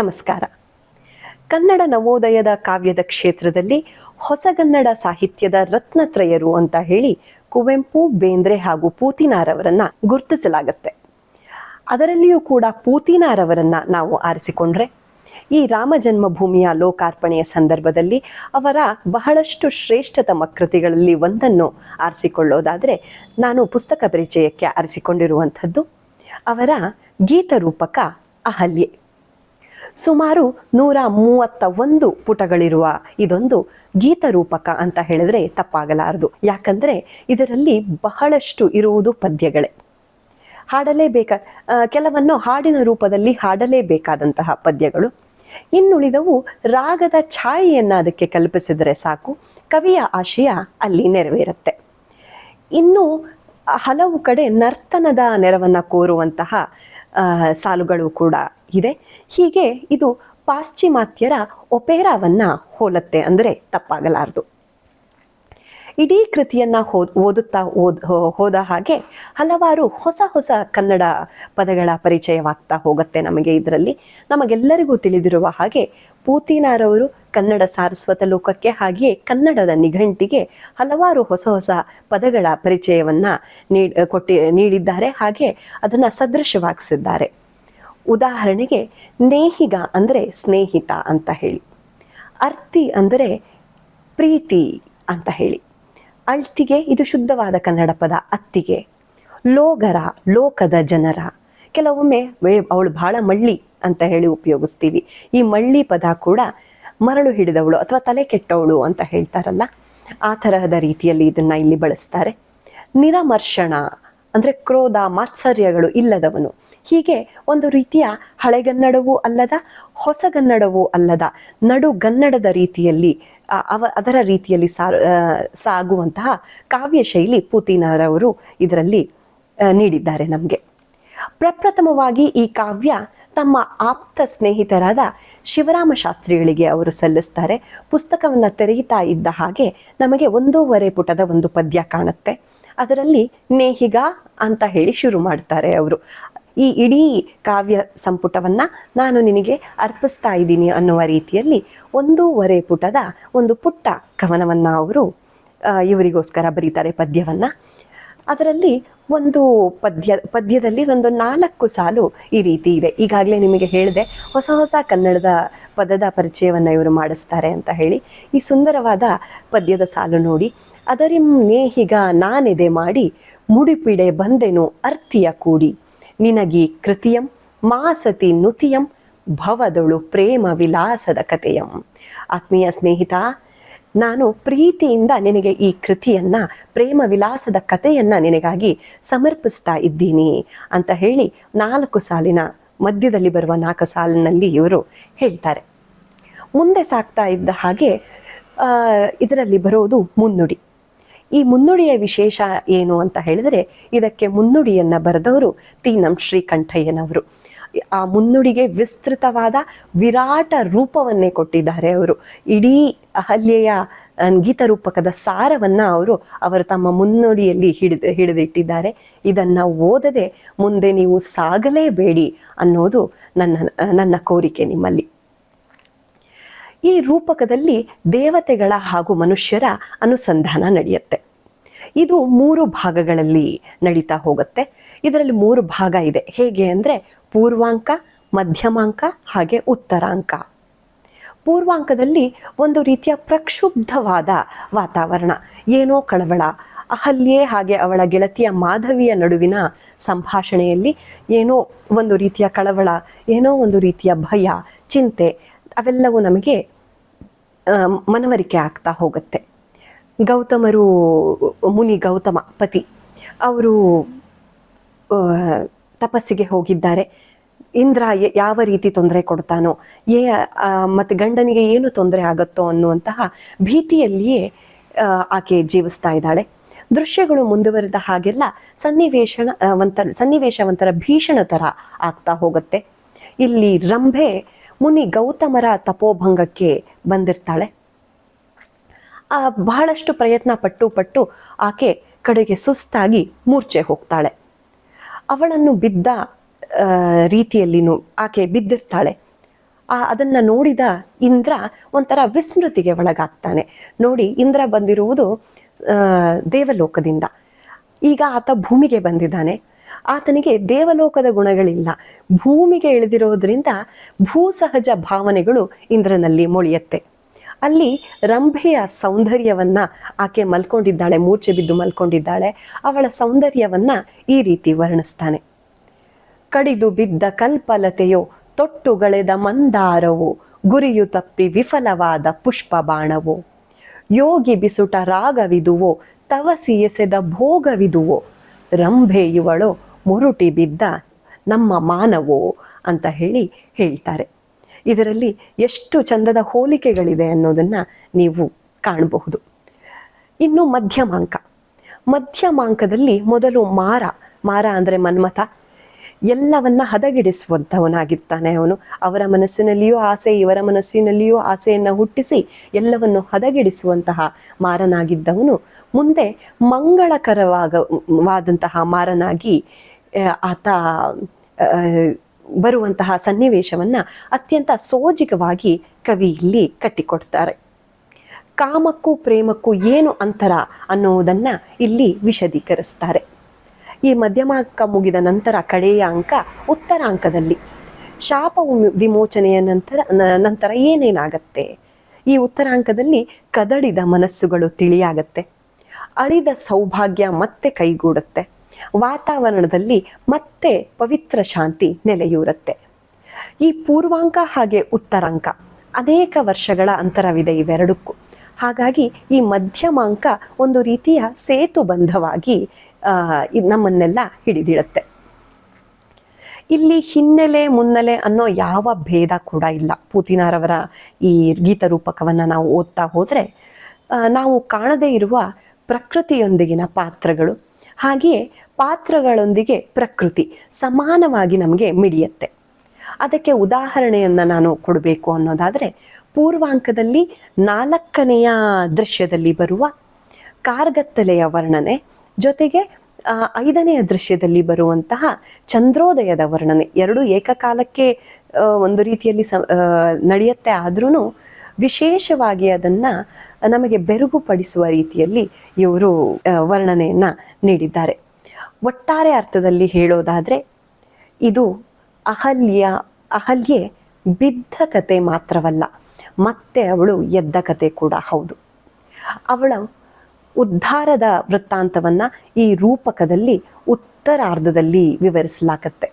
ನಮಸ್ಕಾರ. ಕನ್ನಡ ನವೋದಯದ ಕಾವ್ಯದ ಕ್ಷೇತ್ರದಲ್ಲಿ ಹೊಸಗನ್ನಡ ಸಾಹಿತ್ಯದ ರತ್ನತ್ರಯರು ಅಂತ ಹೇಳಿ ಕುವೆಂಪು, ಬೇಂದ್ರೆ ಹಾಗೂ ಪೂತಿನಾರವರನ್ನ ಗುರುತಿಸಲಾಗುತ್ತೆ. ಅದರಲ್ಲಿಯೂ ಕೂಡ ಪೂತಿನಾರವರನ್ನ ನಾವು ಆರಿಸಿಕೊಂಡ್ರೆ ಈ ರಾಮ ಜನ್ಮಭೂಮಿಯ ಲೋಕಾರ್ಪಣೆಯ ಸಂದರ್ಭದಲ್ಲಿ ಅವರ ಬಹಳಷ್ಟು ಶ್ರೇಷ್ಠತಮ ಕೃತಿಗಳಲ್ಲಿ ಒಂದನ್ನು ಆರಿಸಿಕೊಳ್ಳೋದಾದರೆ ನಾನು ಪುಸ್ತಕ ಪರಿಚಯಕ್ಕೆ ಆರಿಸಿಕೊಂಡಿರುವಂಥದ್ದು ಅವರ ಗೀತರೂಪಕ ಅಹಲ್ಯೆ. ಸುಮಾರು ನೂರ ಮೂವತ್ತ ಒಂದು ಪುಟಗಳಿರುವ ಇದೊಂದು ಗೀತರೂಪಕ ಅಂತ ಹೇಳಿದ್ರೆ ತಪ್ಪಾಗಲಾರದು. ಯಾಕಂದ್ರೆ ಇದರಲ್ಲಿ ಬಹಳಷ್ಟು ಇರುವುದು ಪದ್ಯಗಳೇ. ಹಾಡಲೇಬೇಕ ಕೆಲವನ್ನು ಹಾಡಿನ ರೂಪದಲ್ಲಿ ಹಾಡಲೇಬೇಕಾದಂತಹ ಪದ್ಯಗಳು. ಇನ್ನುಳಿದವು ರಾಗದ ಛಾಯೆಯನ್ನು ಅದಕ್ಕೆ ಕಲ್ಪಿಸಿದರೆ ಸಾಕು, ಕವಿಯ ಆಶಯ ಅಲ್ಲಿ ನೆರವೇರುತ್ತೆ. ಇನ್ನು ಹಲವು ಕಡೆ ನರ್ತನದ ನೆರವನ್ನು ಕೋರುವಂತಹ ಸಾಲುಗಳು ಕೂಡ ಇದೆ. ಹೀಗೆ ಇದು ಪಾಶ್ಚಿಮಾತ್ಯರ ಒಪೇರಾವನ್ನು ಹೋಲತ್ತೆ ಅಂದರೆ ತಪ್ಪಾಗಲಾರದು. ಇಡೀ ಕೃತಿಯನ್ನು ಹೋ- ಓದುತ್ತಾ ಓದ್ ಹೋದ ಹಾಗೆ ಹಲವಾರು ಹೊಸ ಹೊಸ ಕನ್ನಡ ಪದಗಳ ಪರಿಚಯವಾಗ್ತಾ ಹೋಗುತ್ತೆ ನಮಗೆ ಇದರಲ್ಲಿ. ನಮಗೆಲ್ಲರಿಗೂ ತಿಳಿದಿರುವ ಹಾಗೆ ಪೂತಿನಾರವರು ಕನ್ನಡ ಸಾರಸ್ವತ ಲೋಕಕ್ಕೆ ಹಾಗೆಯೇ ಕನ್ನಡದ ನಿಘಂಟಿಗೆ ಹಲವಾರು ಹೊಸ ಹೊಸ ಪದಗಳ ಪರಿಚಯವನ್ನ ನೀಡ್, ಕೊಟ್ಟಿ, ನೀಡಿದ್ದಾರೆ. ಹಾಗೆ ಅದನ್ನು ಸದೃಶವಾಗಿಸಿದ್ದಾರೆ. ಉದಾಹರಣೆಗೆ ನೇಹಿಗ ಅಂದರೆ ಸ್ನೇಹಿತ ಅಂತ ಹೇಳಿ. ಅರ್ತಿ ಅಂದರೆ ಪ್ರೀತಿ ಅಂತ ಹೇಳಿ. ಅಳ್ತಿಗೆ ಇದು ಶುದ್ಧವಾದ ಕನ್ನಡ ಪದ, ಅತ್ತಿಗೆ. ಲೋಗರ, ಲೋಕದ ಜನರ. ಕೆಲವೊಮ್ಮೆ ಅವಳು ಬಹಳ ಮಳ್ಳಿ. ಅಂತ ಹೇಳಿ ಉಪಯೋಗಿಸ್ತೀವಿ. ಈ ಮಳ್ಳಿ ಪದ ಕೂಡ ಮರಳು ಹಿಡಿದವಳು ಅಥವಾ ತಲೆ ಕೆಟ್ಟವಳು ಅಂತ ಹೇಳ್ತಾರಲ್ಲ, ಆ ತರಹದ ರೀತಿಯಲ್ಲಿ ಇದನ್ನ ಇಲ್ಲಿ ಬಳಸ್ತಾರೆ. ನಿರಮರ್ಷಣ ಅಂದರೆ ಕ್ರೋಧ, ಮಾತ್ಸರ್ಯಗಳು ಇಲ್ಲದವನು. ಹೀಗೆ ಒಂದು ರೀತಿಯ ಹಳೆಗನ್ನಡವೂ ಅಲ್ಲದ ಹೊಸಗನ್ನಡವೂ ಅಲ್ಲದ ನಡುಗನ್ನಡದ ರೀತಿಯಲ್ಲಿ ಅವ, ಅದರ ರೀತಿಯಲ್ಲಿ ಸಾಗುವಂತಹ ಕಾವ್ಯ ಶೈಲಿ ಪೂತಿನರವರು ಇದರಲ್ಲಿ ನೀಡಿದ್ದಾರೆ ನಮಗೆ. ಪ್ರಪ್ರಥಮವಾಗಿ ಈ ಕಾವ್ಯ ತಮ್ಮ ಆಪ್ತ ಸ್ನೇಹಿತರಾದ ಶಿವರಾಮ ಶಾಸ್ತ್ರಿಗಳಿಗೆ ಅವರು ಸಲ್ಲಿಸ್ತಾರೆ. ಪುಸ್ತಕವನ್ನು ತೆರೆಯುತ್ತಾ ಇದ್ದ ಹಾಗೆ ನಮಗೆ ಒಂದೂವರೆ ಪುಟದ ಒಂದು ಪದ್ಯ ಕಾಣುತ್ತೆ. ಅದರಲ್ಲಿ ನೇಹಿಗ ಅಂತ ಹೇಳಿ ಶುರು ಮಾಡ್ತಾರೆ ಅವರು. ಈ ಇಡೀ ಕಾವ್ಯ ಸಂಪುಟವನ್ನು ನಾನು ನಿನಗೆ ಅರ್ಪಿಸ್ತಾ ಇದ್ದೀನಿ ಅನ್ನುವ ರೀತಿಯಲ್ಲಿ ಒಂದೂವರೆ ಪುಟದ ಒಂದು ಪುಟ್ಟ ಕವನವನ್ನು ಅವರು ಇವರಿಗೋಸ್ಕರ ಬರೀತಾರೆ ಪದ್ಯವನ್ನು. ಅದರಲ್ಲಿ ಒಂದು ಪದ್ಯ, ಪದ್ಯದಲ್ಲಿ ಒಂದು ನಾಲ್ಕು ಸಾಲು ಈ ರೀತಿ ಇದೆ. ಈಗಾಗಲೇ ನಿಮಗೆ ಹೇಳಿದೆ, ಹೊಸ ಹೊಸ ಕನ್ನಡದ ಪದದ ಪರಿಚಯವನ್ನು ಇವರು ಮಾಡಿಸ್ತಾರೆ ಅಂತ ಹೇಳಿ. ಈ ಸುಂದರವಾದ ಪದ್ಯದ ಸಾಲು ನೋಡಿ, ಅದರಿಂ ನೇಹಿಗ ನಾನೆದೆ ಮಾಡಿ, ಮುಡಿಪಿಡೆ ಬಂದೆನು ಅರ್ಥಿಯ ಕೂಡಿ. ನಿನಗಿ ಕೃತಿಯಂ, ಮಾಸತಿ ನುತಿಯಂ, ಭವದೊಳು ಪ್ರೇಮ ವಿಲಾಸದ ಕಥೆಯಂ. ಆತ್ಮೀಯ ಸ್ನೇಹಿತ ನಾನು ಪ್ರೀತಿಯಿಂದ ನಿನಗೆ ಈ ಕೃತಿಯನ್ನ ಪ್ರೇಮ ವಿಲಾಸದ ಕಥೆಯನ್ನ ನಿನಗಾಗಿ ಸಮರ್ಪಿಸ್ತಾ ಇದ್ದೀನಿ ಅಂತ ಹೇಳಿ ನಾಲ್ಕು ಸಾಲಿನ ಮಧ್ಯದಲ್ಲಿ ಬರುವ ನಾಲ್ಕು ಸಾಲಿನಲ್ಲಿ ಇವರು ಹೇಳ್ತಾರೆ. ಮುಂದೆ ಸಾಗ್ತಾ ಇದ್ದ ಹಾಗೆ ಇದರಲ್ಲಿ ಬರೋದು ಮುನ್ನುಡಿ. ಈ ಮುನ್ನುಡಿಯ ವಿಶೇಷ ಏನು ಅಂತ ಹೇಳಿದರೆ, ಇದಕ್ಕೆ ಮುನ್ನುಡಿಯನ್ನು ಬರೆದವರು ತೀನಂ ಶ್ರೀಕಂಠಯ್ಯನವರು. ಆ ಮುನ್ನುಡಿಗೆ ವಿಸ್ತೃತವಾದ ವಿರಾಟ ರೂಪವನ್ನೇ ಕೊಟ್ಟಿದ್ದಾರೆ ಅವರು. ಇಡೀ ಅಹಲ್ಯೆಯ ಗೀತ ಗೀತರೂಪಕದ ಸಾರವನ್ನು ಅವರು ಅವರು ತಮ್ಮ ಮುನ್ನುಡಿಯಲ್ಲಿ ಹಿಡಿದು, ಹಿಡಿದಿಟ್ಟಿದ್ದಾರೆ. ಇದನ್ನು ಓದದೆ ಮುಂದೆ ನೀವು ಸಾಗಲೇಬೇಡಿ ಅನ್ನೋದು ನನ್ನ ನನ್ನ ಕೋರಿಕೆ ನಿಮ್ಮಲ್ಲಿ. ಈ ರೂಪಕದಲ್ಲಿ ದೇವತೆಗಳ ಹಾಗೂ ಮನುಷ್ಯರ ಅನುಸಂಧಾನ ನಡೆಯುತ್ತೆ. ಇದು ಮೂರು ಭಾಗಗಳಲ್ಲಿ ನಡೀತಾ ಹೋಗುತ್ತೆ. ಇದರಲ್ಲಿ ಮೂರು ಭಾಗ ಇದೆ. ಹೇಗೆ ಅಂದರೆ ಪೂರ್ವಾಂಕ, ಮಧ್ಯಮಾಂಕ ಹಾಗೆ ಉತ್ತರಾಂಕ. ಪೂರ್ವಾಂಕದಲ್ಲಿ ಒಂದು ರೀತಿಯ ಪ್ರಕ್ಷುಬ್ಧವಾದ ವಾತಾವರಣ. ಏನೋ ಕಳವಳ. ಅಹಲ್ಯೆ ಹಾಗೆ ಅವಳ ಗೆಳತಿಯ ಮಾಧವಿಯ ನಡುವಿನ ಸಂಭಾಷಣೆಯಲ್ಲಿ ಏನೋ ಒಂದು ರೀತಿಯ ಕಳವಳ, ಏನೋ ಒಂದು ರೀತಿಯ ಭಯ, ಚಿಂತೆ, ಅವೆಲ್ಲವೂ ನಮಗೆ ಮನವರಿಕೆ ಆಗ್ತಾ ಹೋಗುತ್ತೆ. ಗೌತಮರು, ಮುನಿ ಗೌತಮ ಪತಿ, ಅವರು ತಪಸ್ಸಿಗೆ ಹೋಗಿದ್ದಾರೆ. ಇಂದ್ರ ಯಾವ ರೀತಿ ತೊಂದರೆ ಕೊಡ್ತಾನೋ ಏ ಮತ್ತು ಗಂಡನಿಗೆ ಏನು ತೊಂದರೆ ಆಗುತ್ತೋ ಅನ್ನುವಂತಹ ಭೀತಿಯಲ್ಲಿಯೇ ಆಕೆ ಜೀವಿಸ್ತಾ ಇದ್ದಾಳೆ. ದೃಶ್ಯಗಳು ಮುಂದುವರೆದ ಹಾಗೆಲ್ಲ ಸನ್ನಿವೇಶನ ಒಂಥರ ಸನ್ನಿವೇಶ ಒಂಥರ ಭೀಷಣ ಥರ ಆಗ್ತಾ ಹೋಗುತ್ತೆ. ಇಲ್ಲಿ ರಂಭೆ ಮುನಿ ಗೌತಮರ ತಪೋಭಂಗಕ್ಕೆ ಬಂದಿರ್ತಾಳೆ. ಬಹಳಷ್ಟು ಪ್ರಯತ್ನ ಪಟ್ಟು ಪಟ್ಟು ಆಕೆ ಕಡೆಗೆ ಸುಸ್ತಾಗಿ ಮೂರ್ಛೆ ಹೋಗ್ತಾಳೆ. ಅವಳನ್ನು ಬಿದ್ದ ಆ, ರೀತಿಯಲ್ಲಿನೂ ಆಕೆ ಬಿದ್ದಿರ್ತಾಳೆ. ಆ ಅದನ್ನು ನೋಡಿದ ಇಂದ್ರ ಒಂಥರ ವಿಸ್ಮೃತಿಗೆ ಒಳಗಾಗ್ತಾನೆ. ನೋಡಿ ಇಂದ್ರ ಬಂದಿರುವುದು ದೇವಲೋಕದಿಂದ. ಈಗ ಆತ ಭೂಮಿಗೆ ಬಂದಿದ್ದಾನೆ. ಆತನಿಗೆ ದೇವಲೋಕದ ಗುಣಗಳಿಲ್ಲ. ಭೂಮಿಗೆ ಇಳಿದಿರೋದ್ರಿಂದ ಭೂಸಹಜ ಭಾವನೆಗಳು ಇಂದ್ರನಲ್ಲಿ ಮೊಳೆಯುತ್ತೆ. ಅಲ್ಲಿ ರಂಭೆಯ ಸೌಂದರ್ಯವನ್ನ ಆಕೆ ಮಲ್ಕೊಂಡಿದ್ದಾಳೆ, ಮೂರ್ಛೆ ಬಿದ್ದು ಮಲ್ಕೊಂಡಿದ್ದಾಳೆ. ಅವಳ ಸೌಂದರ್ಯವನ್ನ ಈ ರೀತಿ ವರ್ಣಿಸ್ತಾನೆ. ಕಡಿದು ಬಿದ್ದ ಕಲ್ಪಲತೆಯೋ ತೊಟ್ಟುಗಳೆದ ಮಂದಾರವು, ಗುರಿಯು ತಪ್ಪಿ ವಿಫಲವಾದ ಪುಷ್ಪ ಬಾಣವು ಯೋಗಿ ಬಿಸುಟ ರಾಗವಿದುವೋ, ತವಸಿ ಎಸೆದ ಭೋಗವಿದುವೋ ರಂಭೆ ಇವಳು ಮುರುಟಿ ಬಿದ್ದ ನಮ್ಮ ಮಾನವೋ ಅಂತ ಹೇಳಿ ಹೇಳ್ತಾರೆ. ಇದರಲ್ಲಿ ಎಷ್ಟು ಚಂದದ ಹೋಲಿಕೆಗಳಿವೆ ಅನ್ನೋದನ್ನ ನೀವು ಕಾಣಬಹುದು. ಇನ್ನು ಮಧ್ಯಮಾಂಕ. ಮಧ್ಯಮಾಂಕದಲ್ಲಿ ಮೊದಲು ಮಾರ. ಮಾರ ಅಂದರೆ ಮನ್ಮಥ. ಎಲ್ಲವನ್ನ ಹದಗೆಡಿಸುವಂಥವನಾಗಿರ್ತಾನೆ ಅವನು. ಅವರ ಮನಸ್ಸಿನಲ್ಲಿಯೂ ಆಸೆ, ಇವರ ಮನಸ್ಸಿನಲ್ಲಿಯೂ ಆಸೆಯನ್ನು ಹುಟ್ಟಿಸಿ ಎಲ್ಲವನ್ನು ಹದಗೆಡಿಸುವಂತಹ ಮಾರನಾಗಿದ್ದವನು. ಮುಂದೆ ಮಂಗಳಕರವಾಗ ವಾದಂತಹ ಮಾರನಾಗಿ ಆತ ಬರುವಂತಹ ಸನ್ನಿವೇಶವನ್ನ ಅತ್ಯಂತ ಸೋಜಿಗವಾಗಿ ಕವಿ ಇಲ್ಲಿ ಕಟ್ಟಿಕೊಡ್ತಾರೆ. ಕಾಮಕ್ಕೂ ಪ್ರೇಮಕ್ಕೂ ಏನು ಅಂತರ ಅನ್ನುವುದನ್ನ ಇಲ್ಲಿ ವಿಶದೀಕರಿಸ್ತಾರೆ. ಈ ಮಧ್ಯಮಾಂಕ ಮುಗಿದ ನಂತರ ಕಡೆಯ ಅಂಕ ಉತ್ತರಾಂಕದಲ್ಲಿ. ಶಾಪ ವಿಮೋಚನೆಯ ನಂತರ ನಂತರ ಏನೇನಾಗತ್ತೆ? ಈ ಉತ್ತರಾಂಕದಲ್ಲಿ ಕದಡಿದ ಮನಸ್ಸುಗಳು ತಿಳಿಯಾಗತ್ತೆ. ಅಳಿದ ಸೌಭಾಗ್ಯ ಮತ್ತೆ ಕೈಗೂಡುತ್ತೆ. ವಾತಾವರಣದಲ್ಲಿ ಮತ್ತೆ ಪವಿತ್ರ ಶಾಂತಿ ನೆಲೆಯೂರುತ್ತೆ. ಈ ಪೂರ್ವಾಂಕ ಹಾಗೆ ಉತ್ತರಾಂಕ ಅನೇಕ ವರ್ಷಗಳ ಅಂತರವಿದೆ ಇವೆರಡಕ್ಕೂ. ಹಾಗಾಗಿ ಈ ಮಧ್ಯಮಾಂಕ ಒಂದು ರೀತಿಯ ಸೇತುಬಂಧವಾಗಿ ನಮ್ಮನ್ನೆಲ್ಲ ಹಿಡಿದಿಡುತ್ತೆ. ಇಲ್ಲಿ ಹಿನ್ನೆಲೆ ಮುನ್ನೆಲೆ ಅನ್ನೋ ಯಾವ ಭೇದ ಕೂಡ ಇಲ್ಲ. ಪೂತಿನಾರವರ ಈ ಗೀತರೂಪಕವನ್ನು ನಾವು ಓದ್ತಾ ಹೋದರೆ ನಾವು ಕಾಣದೇ ಇರುವ ಪ್ರಕೃತಿಯೊಂದಿಗಿನ ಪಾತ್ರಗಳು ಹಾಗೆಯೇ ಪಾತ್ರಗಳೊಂದಿಗೆ ಪ್ರಕೃತಿ ಸಮಾನವಾಗಿ ನಮಗೆ ಮಿಡಿಯತ್ತೆ. ಅದಕ್ಕೆ ಉದಾಹರಣೆಯನ್ನು ನಾನು ಕೊಡಬೇಕು ಅನ್ನೋದಾದರೆ, ಪೂರ್ವಾಂಕದಲ್ಲಿ ನಾಲ್ಕನೆಯ ದೃಶ್ಯದಲ್ಲಿ ಬರುವ ಕಾರ್ಗತ್ತಲೆಯ ವರ್ಣನೆ, ಜೊತೆಗೆ ಐದನೆಯ ದೃಶ್ಯದಲ್ಲಿ ಬರುವಂತಹ ಚಂದ್ರೋದಯದ ವರ್ಣನೆ. ಎರಡು ಏಕಕಾಲಕ್ಕೆ ಒಂದು ರೀತಿಯಲ್ಲಿ ಸ ನಡೆಯುತ್ತೆ ಆದ್ರೂ ವಿಶೇಷವಾಗಿ ಅದನ್ನು ನಮಗೆ ಬೆರಗುಪಡಿಸುವ ರೀತಿಯಲ್ಲಿ ಇವರು ವರ್ಣನೆಯನ್ನು ನೀಡಿದ್ದಾರೆ. ಒಟ್ಟಾರೆ ಅರ್ಥದಲ್ಲಿ ಹೇಳೋದಾದರೆ, ಇದು ಅಹಲ್ಯ, ಅಹಲ್ಯೆ ಬಿದ್ದ ಕತೆ ಮಾತ್ರವಲ್ಲ, ಮತ್ತೆ ಅವಳು ಎದ್ದ ಕತೆ ಕೂಡ ಹೌದು. ಅವಳ ಉದ್ಧಾರದ ವೃತ್ತಾಂತವನ್ನು ಈ ರೂಪಕದಲ್ಲಿ ಉತ್ತರಾರ್ಧದಲ್ಲಿ ವಿವರಿಸಲಾಗತ್ತೆ.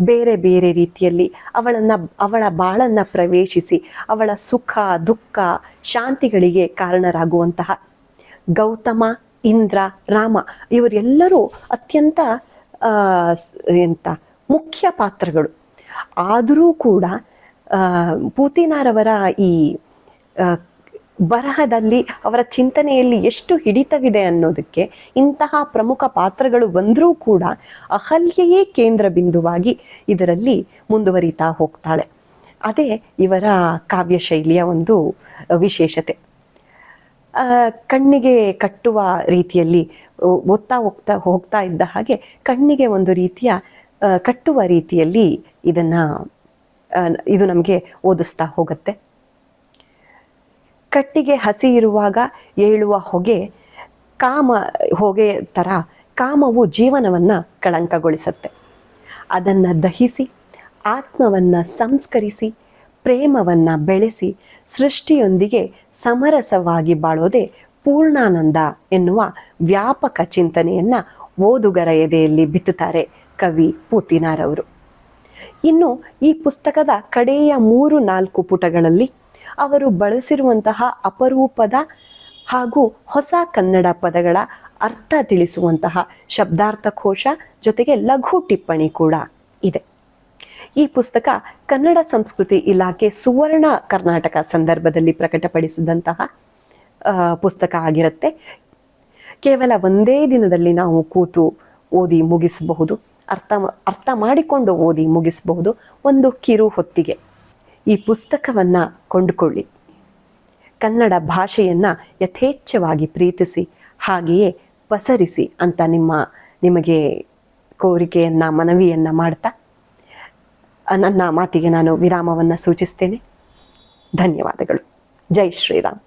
ಬೇರೆ ಬೇರೆ ರೀತಿಯಲ್ಲಿ ಅವಳನ್ನು, ಅವಳ ಬಾಳನ್ನು ಪ್ರವೇಶಿಸಿ ಅವಳ ಸುಖ, ದುಃಖ, ಶಾಂತಿಗಳಿಗೆ ಕಾರಣರಾಗುವಂತಹ ಗೌತಮ, ಇಂದ್ರ, ರಾಮ ಇವರೆಲ್ಲರೂ ಅತ್ಯಂತ ಎಂತ, ಮುಖ್ಯ ಪಾತ್ರಗಳು. ಆದರೂ ಕೂಡ ಪೂತಿನಾರವರ ಈ ಬರಹದಲ್ಲಿ ಅವರ ಚಿಂತನೆಯಲ್ಲಿ ಎಷ್ಟು ಹಿಡಿತವಿದೆ ಅನ್ನೋದಕ್ಕೆ ಇಂತಹ ಪ್ರಮುಖ ಪಾತ್ರಗಳು ಬಂದರೂ ಕೂಡ ಅಹಲ್ಯೆಯೇ ಕೇಂದ್ರ ಬಿಂದುವಾಗಿ ಇದರಲ್ಲಿ ಮುಂದುವರಿತಾ ಹೋಗ್ತಾಳೆ. ಅದೇ ಇವರ ಕಾವ್ಯ ಶೈಲಿಯ ಒಂದು ವಿಶೇಷತೆ. ಕಣ್ಣಿಗೆ ಕಟ್ಟುವ ರೀತಿಯಲ್ಲಿ ಓದ್ತಾ ಹೋಗ್ತಾ ಹೋಗ್ತಾ ಇದ್ದ ಹಾಗೆ ಕಣ್ಣಿಗೆ ಒಂದು ರೀತಿಯ ಕಟ್ಟುವ ರೀತಿಯಲ್ಲಿ ಇದನ್ನ ಇದು ನಮಗೆ ಓದಿಸ್ತಾ ಹೋಗುತ್ತೆ. ಕಟ್ಟಿಗೆ ಹಸಿ ಇರುವಾಗ ಏಳುವ ಹೊಗೆ ಕಾಮ ಹೊಗೆ ಥರ ಕಾಮವು ಜೀವನವನ್ನು ಕಳಂಕಗೊಳಿಸುತ್ತೆ. ಅದನ್ನು ದಹಿಸಿ, ಆತ್ಮವನ್ನು ಸಂಸ್ಕರಿಸಿ, ಪ್ರೇಮವನ್ನು ಬೆಳೆಸಿ, ಸೃಷ್ಟಿಯೊಂದಿಗೆ ಸಮರಸವಾಗಿ ಬಾಳೋದೇ ಪೂರ್ಣಾನಂದ ಎನ್ನುವ ವ್ಯಾಪಕ ಚಿಂತನೆಯನ್ನು ಓದುಗರ ಎದೆಯಲ್ಲಿ ಬಿತ್ತುತ್ತಾರೆ ಕವಿ ಪೂತಿನಾರವರು. ಇನ್ನು ಈ ಪುಸ್ತಕದ ಕಡೆಯ ಮೂರು ನಾಲ್ಕು ಪುಟಗಳಲ್ಲಿ ಅವರು ಬಳಸಿರುವಂತಹ ಅಪರೂಪದ ಹಾಗೂ ಹೊಸ ಕನ್ನಡ ಪದಗಳ ಅರ್ಥ ತಿಳಿಸುವಂತಹ ಶಬ್ದಾರ್ಥಕೋಶ ಜೊತೆಗೆ ಲಘು ಟಿಪ್ಪಣಿ ಕೂಡ ಇದೆ. ಈ ಪುಸ್ತಕ ಕನ್ನಡ ಸಂಸ್ಕೃತಿ ಇಲಾಖೆ ಸುವರ್ಣ ಕರ್ನಾಟಕ ಸಂದರ್ಭದಲ್ಲಿ ಪ್ರಕಟಪಡಿಸಿದಂತಹ ಪುಸ್ತಕ ಆಗಿರುತ್ತೆ. ಕೇವಲ ಒಂದೇ ದಿನದಲ್ಲಿ ನಾವು ಕೂತು ಓದಿ ಮುಗಿಸಬಹುದು. ಅರ್ಥ ಅರ್ಥ ಮಾಡಿಕೊಂಡು ಓದಿ ಮುಗಿಸಬಹುದು ಒಂದು ಕಿರು ಹೊತ್ತಿಗೆ. ಈ ಪುಸ್ತಕವನ್ನು ಕೊಂಡುಕೊಳ್ಳಿ. ಕನ್ನಡ ಭಾಷೆಯನ್ನು ಯಥೇಚ್ಛವಾಗಿ ಪ್ರೀತಿಸಿ, ಹಾಗೆಯೇ ಪಸರಿಸಿ ಅಂತ ನಿಮ್ಮ, ನಿಮಗೆ ಕೋರಿಕೆಯನ್ನು, ಮನವಿಯನ್ನು ಮಾಡ್ತಾ ನನ್ನ ಮಾತಿಗೆ ನಾನು ವಿರಾಮವನ್ನು ಸೂಚಿಸ್ತೇನೆ. ಧನ್ಯವಾದಗಳು. ಜೈ ಶ್ರೀರಾಮ್.